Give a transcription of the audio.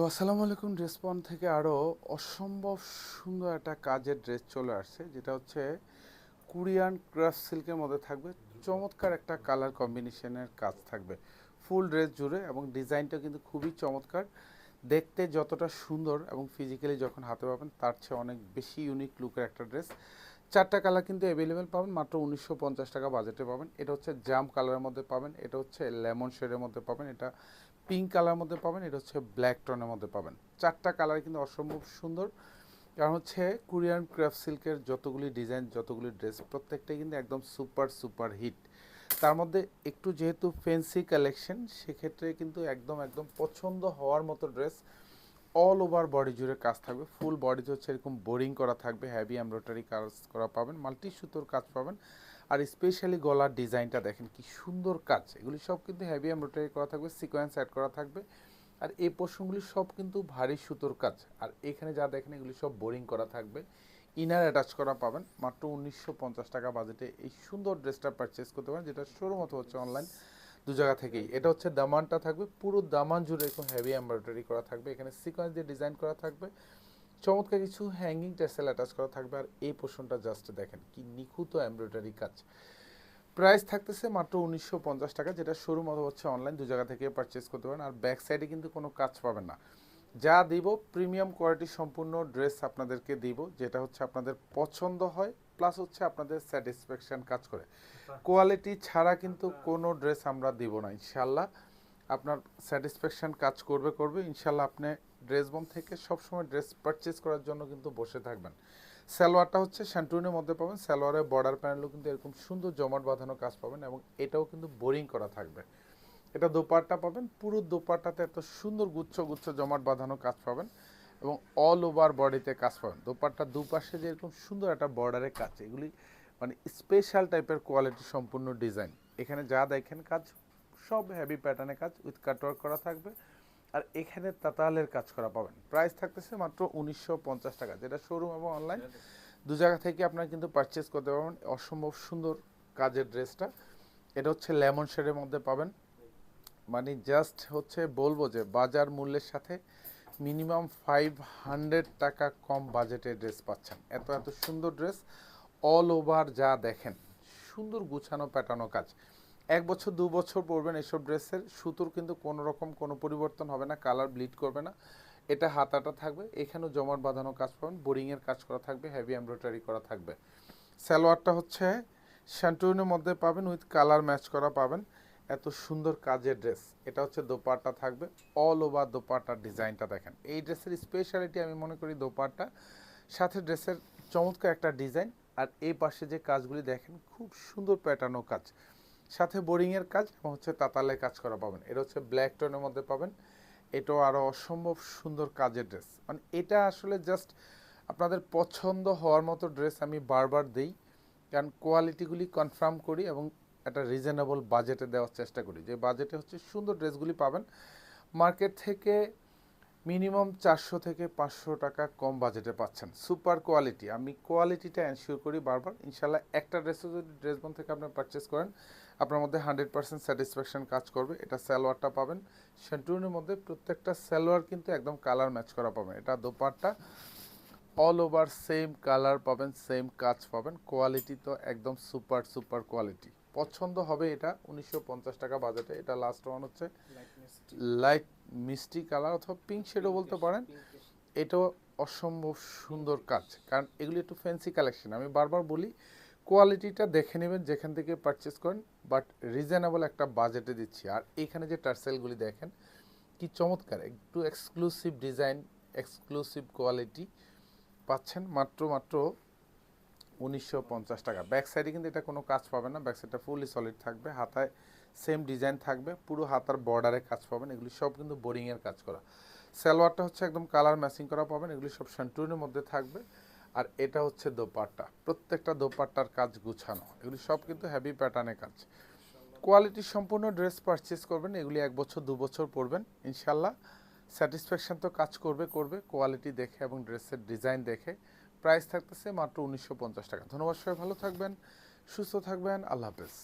তো আসসালামু আলাইকুম ড্রেসপন থেকে আরও অসম্ভব সুন্দর একটা কাজের ড্রেস চলে আসছে, যেটা হচ্ছে কোরিয়ান ক্রাফট সিল্কের মধ্যে থাকবে। চমৎকার একটা কালার কম্বিনেশনের কাজ থাকবে। ফুল ড্রেস জুড়ে এবং ডিজাইনটা কিন্তু খুবই চমৎকার। দেখতে যতটা সুন্দর এবং ফিজিক্যালি যখন হাতে পাবেন, তার চেয়ে অনেক বেশি ইউনিক লুকের একটা ড্রেস। চারটা কালার কিন্তু অ্যাভেলেবেল পাবেন, মাত্র উনিশশো পঞ্চাশ টাকা বাজেটে পাবেন। এটা হচ্ছে জাম কালারের মধ্যে পাবেন, এটা হচ্ছে লেমন শেডের মধ্যে পাবেন, এটা পিঙ্ক কালার মধ্যে পাবেন, এটা হচ্ছে ব্ল্যাক টনের মধ্যে পাবেন। চারটা কালার কিন্তু অসম্ভব সুন্দর। কারণ হচ্ছে কোরিয়ান ক্রাফট সিল্কের যতগুলি ডিজাইন যতগুলি ড্রেস প্রত্যেকটাই কিন্তু একদম সুপার সুপার হিট তার মধ্যে একটু যেহেতু ফেন্সি কালেকশন সেক্ষেত্রে কিন্তু একদম একদম পছন্দ হওয়ার মতো ড্রেস অল ওভার বডি জুড়ে কাজ থাকবে ফুল বডিতে হচ্ছে এরকম বোরিং করা থাকবে হ্যাভি এমব্রয়ডারি কাজ করা পাবেন মাল্টি সুতোর কাজ পাবেন। আর স্পেশালি গলার ডিজাইনটা দেখেন কি সুন্দর কাজ, এগুলি সব কিন্তু হ্যাভি এমব্রয়ডারি করা থাকবে সিকোয়েন্স অ্যাড করা থাকবে। আর এই পোর্শনগুলি সব কিন্তু ভারী সুতোর কাজ, আর এখানে যা দেখেন এগুলি সব বোরিং করা থাকবে। ইনার অ্যাটাচ করা পাবেন, মাত্র উনিশশো পঞ্চাশ টাকা বাজেটে এই সুন্দর ড্রেসটা পারচেস করতে পারেন, যেটা শোরুম হচ্ছে অনলাইন দু জায়গা থেকেই। এটা হচ্ছে দামানটা থাকবে, পুরো দামান জুড়ে এরকম হেভি এমব্রয়ডারি করা থাকবে। এখানে সিকোয়েন্স দিয়ে ডিজাইন করা থাকবে। চমৎকার কিছু হ্যাঙ্গিং টেসেল অ্যাটাচ করা থাকবে। আর এই পোর্শনটা জাস্ট দেখেন, কি নিখুঁত এমব্রয়ডারি কাজ। প্রাইস থাকতেছে মাত্র উনিশশো পঞ্চাশ টাকা, যেটা শোরুম অথবা হচ্ছে অনলাইন দু জায়গা থেকে পারচেস করতে পারেন। আর ব্যাক সাইডে কিন্তু কোনো কাজ পাবেন না। যা দিব প্রিমিয়াম কোয়ালিটি সম্পূর্ণ ড্রেস আপনাদেরকে দিব, যেটা হচ্ছে আপনাদের পছন্দ হয় প্লাস হচ্ছে আপনাদের স্যাটিসফ্যাকশন কাজ করে। কোয়ালিটি ছাড়া কিন্তু কোনো ড্রেস আমরা দিব না ইনশাল্লাহ আপনার স্যাটিসফ্যাকশন কাজ করবে করবে। ইনশাল্লাহ আপনি ড্রেস বম থেকে সবসময় ড্রেস পারচেস করার জন্য কিন্তু বসে থাকবেন। সালোয়ারটা হচ্ছে শ্যান্টুনের মধ্যে পাবেন। সালোয়ারের বর্ডার প্যানেলও কিন্তু এরকম সুন্দর জমাট বাঁধানো কাজ পাবেন এবং এটাও কিন্তু বোরিং করা থাকবে। এটা দোপাট্টা পাবেন। পুরো দোপাট্টাতে এত সুন্দর গুচ্ছ গুচ্ছ জমাট বাঁধানো কাজ পাবেন এবং অল ওভার বডিতে কাজ পাবেন। দোপাট্টার দুপাশে যে এরকম সুন্দর একটা বর্ডারের কাজ, এগুলি মানে স্পেশাল টাইপের কোয়ালিটি সম্পূর্ণ ডিজাইন এখানে যা দেখেন কাজ, সব হ্যাভি প্যাটার্নের কাজ উইথ কাটওয়ার্ক করা থাকবে। আর এখানে তাতালের কাজ করা পাবেন। প্রাইস থাকতেছে মাত্র উনিশশো পঞ্চাশ টাকা, যেটা শোরুম এবং অনলাইন দু জায়গা থেকে আপনারা কিন্তু পারচেস করতে পারবেন। অসম্ভব সুন্দর কাজের ড্রেসটা এটা হচ্ছে লেমন শেডের মধ্যে পাবেন। মানে জাস্ট হচ্ছে বলব যে বাজার মূল্যের সাথে মিনিমাম ফাইভ হান্ড্রেড টাকা কম বাজেটের ড্রেস পাচ্ছেন। এত এত সুন্দর ড্রেস অল ওভার যা দেখেন, সুন্দর গুছানো প্যাটানো কাজ। এক বছর, দু বছর পরবেন এসব ড্রেসের, সুতোর কিন্তু কোনো রকম কোনো পরিবর্তন হবে না কালার ব্লিড করবে না। এটা হাতাটা থাকবে, এখানেও জমাট বাঁধানো কাজ পাবেন বোরিংয়ের কাজ করা থাকবে হেভি এমব্রয়ডারি করা থাকবে। সালোয়ারটা হচ্ছে শ্যান্টুনের মধ্যে পাবেন উইথ কালার ম্যাচ করা পাবেন। এত সুন্দর কাজের ড্রেস এটা হচ্ছে দোপাট্টা থাকবে। অল ওভার দোপাট্টার ডিজাইনটা দেখেন। এই ড্রেসের স্পেশালিটি আমি মনে করি দোপাট্টা। সাথে ড্রেসের চমৎকার একটা ডিজাইন। আর এই পাশে যে কাজগুলি দেখেন, খুব সুন্দর প্যাটার্নও কাজ। সাথে বোরিংয়ের কাজ এবং হচ্ছে তাতালে কাজ করা পাবেন। এটা হচ্ছে ব্ল্যাক টোনের মধ্যে পাবেন। এটাও আরও অসম্ভব সুন্দর কাজের ড্রেস মানে এটা আসলে জাস্ট আপনাদের পছন্দ হওয়ার মতো ড্রেস আমি বারবার দিই। কারণ কোয়ালিটিগুলি কনফার্ম করি এবং একটা রিজনেবল বাজেটে দেওয়ার চেষ্টা করি। যে বাজেটে হচ্ছে সুন্দর ড্রেসগুলি পাবেন। মার্কেট থেকে মিনিমাম চারশো থেকে পাঁচশো টাকা কম বাজেটে পাচ্ছেন। সুপার কোয়ালিটি আমি কোয়ালিটিটা এনশিওর করি বারবার। ইনশাল্লাহ একটা ড্রেসও যদি ড্রেস বন থেকে আপনি পারচেস করেন, আপনার মধ্যে হান্ড্রেড পার্সেন্ট স্যাটিসফ্যাকশান কাজ করবে। এটা সালোয়ারটা পাবেন। সেন্টুনের মধ্যে প্রত্যেকটা সালোয়ার কিন্তু একদম কালার ম্যাচ করা পাবেন। এটা dupatta all over same colour পাবেন সেম কাজ পাবেন। কোয়ালিটি তো একদম সুপার সুপার কোয়ালিটি পছন্দ হবে এটা। উনিশশো পঞ্চাশ টাকা বাজেটে। এটা লাস্ট ওয়ান হচ্ছে লাইট মিষ্টি কালার অথবা পিঙ্ক শেডও বলতে পারেন। এটাও অসম্ভব সুন্দর কাজ। কারণ এগুলি একটু ফ্যান্সি কালেকশন আমি বারবার বলি কোয়ালিটিটা দেখে নেবেন যেখান থেকে পারচেস করেন বাট রিজনেবল একটা বাজেটে দিচ্ছি। আর এখানে যে টার্সেলগুলি দেখেন কি চমৎকার! একটু এক্সক্লুসিভ ডিজাইন এক্সক্লুসিভ কোয়ালিটি পাচ্ছেন মাত্র মাত্র উনিশশো পঞ্চাশ টাকা। ব্যাক সাইডে কিন্তু এটা কোনো কাজ পাবে না। ব্যাক সাইডটা ফুলি সলিড থাকবে। হাতায় সেম ডিজাইন থাকবে। পুরো হাতার বর্ডারে কাজ পাবেন। এগুলি সব কিন্তু বোরিংয়ের কাজ করা। সালোয়ারটা হচ্ছে একদম কালার ম্যাচিং করা পাবেন। এগুলি সব শান্টুনের মধ্যে থাকবে। আর এটা হচ্ছে দোপাট্টা। প্রত্যেকটা দোপাট্টার কাজ গুছানো। এগুলি সব কিন্তু হ্যাভি প্যাটার্নের কাজ। কোয়ালিটি সম্পূর্ণ ড্রেস পারচেস করবেন। এগুলি এক বছর, দু বছর পরবেন। ইনশাল্লাহ স্যাটিসফ্যাকশন তো কাজ করবে করবে। কোয়ালিটি দেখে এবং ড্রেসের ডিজাইন দেখে। প্রাইস থাকতেছে মাত্র উনিশশো পঞ্চাশ টাকা। ধন্যবাদ সবাই ভালো থাকবেন সুস্থ থাকবেন আল্লাহ হাফেজ।